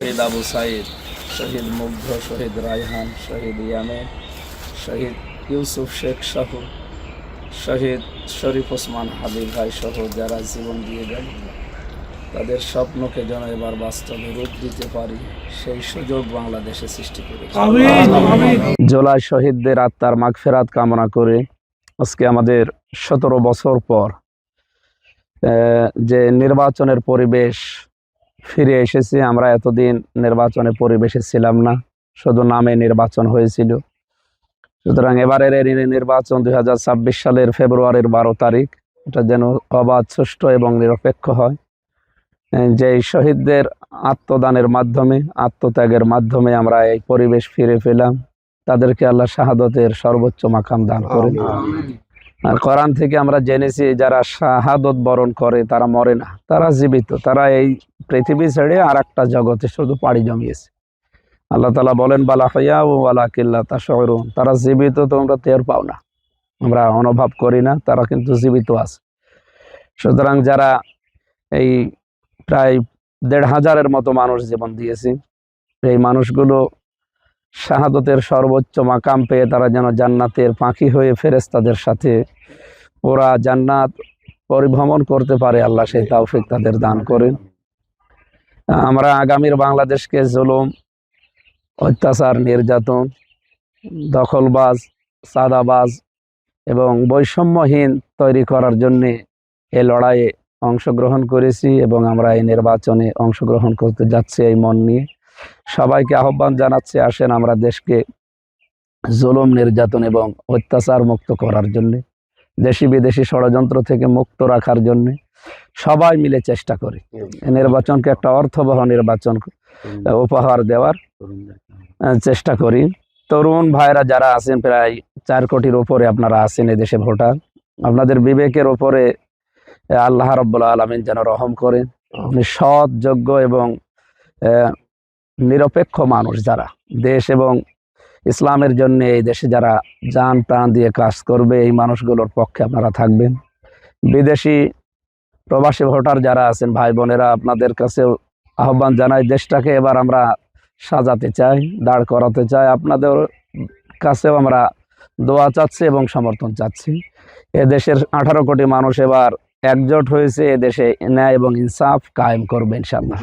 শহীদ আবু সাইদ শহীদ মুগ্ধ শহীদ রায়হান শহীদ ইয়ামেন শহীদ ইউসুফ শেখ সহ শহীদ শরীফ ওসমান হাবিব ভাই সহ যারা জীবন দিয়ে গেল তাদের স্বপ্নকে যেন এবার বাস্তবে রূপ দিতে পারি সেই সুযোগ বাংলাদেশে সৃষ্টি করে জুলাই শহীদদের আত্মার মাগফেরাত কামনা করে আজকে আমাদের সতেরো বছর পর আহ, যে নির্বাচনের পরিবেশ ফিরে এসেছি আমরা এতদিন নির্বাচনে পরিবেশে ছিলাম না শুধু নামে নির্বাচন হয়েছিল। সুতরাং এবারের নির্বাচন দুই হাজার ছাব্বিশ সালের ফেব্রুয়ারির বারো তারিখ এটা যেন অবাধ সুষ্ঠু এবং নিরপেক্ষ হয়। যে শহীদদের আত্মদানের মাধ্যমে আত্মত্যাগের মাধ্যমে আমরা এই পরিবেশ ফিরে পেলাম তাদেরকে আল্লাহ শাহাদতের সর্বোচ্চ মাকাম দান করেন। আর কোরআন থেকে আমরা জেনেছি যারা শাহাদত বরণ করে তারা মরে না তারা জীবিত তারা এই পৃথিবী ছেড়ে আর একটা জগতে শুধু পাড়ি জমিয়েছে। আল্লাহ তালা বলেন, বালা হইয়া ও আলা কিল্লা তা শহরুন তারা জীবিত, তোমরা টের পাও না। আমরা অনুভব করি না, তারা কিন্তু জীবিত আছে। সুতরাং যারা এই প্রায় দেড় হাজারের মতো মানুষ জীবন দিয়েছে, এই মানুষগুলো শাহাদতের সর্বোচ্চ মাকাম পেয়ে তারা যেন জান্নাতের পাখি হয়ে ফেরেস্তাদের সাথে ওরা জান্নাত পরিভ্রমণ করতে পারে, আল্লাহ সেই তাওফিক তাদের দান করেন। আমরা আগামীর বাংলাদেশকে জুলুম, অত্যাচার, নির্যাতন, দখলবাজ সাদাবাজ এবং বৈষম্যহীন তৈরি করার জন্যে এই লড়াইয়ে অংশগ্রহণ করেছি এবং আমরা এই নির্বাচনে অংশগ্রহণ করতে যাচ্ছি এই মন নিয়ে। সবাইকে আহ্বান জানাচ্ছি, আসেন আমরা দেশকে জুলুম, নির্যাতন এবং অত্যাচার মুক্ত করার জন্য। দেশি বিদেশি ষড়যন্ত্র থেকে মুক্ত রাখার জন্য সবাই মিলে চেষ্টা করি। নির্বাচনকে একটা অর্থবহ নির্বাচন উপহার দেওয়ার চেষ্টা করি। তরুণ ভাইরা যারা আছেন প্রায় চার কোটির উপরে আপনারা আছেন দেশে ভোটার আপনাদের বিবেকের উপরে আল্লাহ রব্বুল আলমিন যেন রহম করেন। আপনি সৎ যোগ্য এবং নিরপেক্ষ মানুষ যারা দেশ এবং ইসলামের জন্য এই দেশে যারা যান প্রাণ দিয়ে কাজ করবে, এই মানুষগুলোর পক্ষে আপনারা থাকবেন। বিদেশি প্রবাসী ভোটার যারা আছেন, ভাই বোনেরা, আপনাদের কাছে আহ্বান জানাই, দেশটাকে এবার আমরা সাজাতে চাই, দাঁড় করাতে চাই। আপনাদের কাছেও আমরা দোয়া চাচ্ছি এবং সমর্থন চাচ্ছি। এ দেশের আঠারো কোটি মানুষ এবার একজোট হয়েছে, এ দেশে ন্যায় এবং ইনসাফ কায়েম করবে ইনশাল্লাহ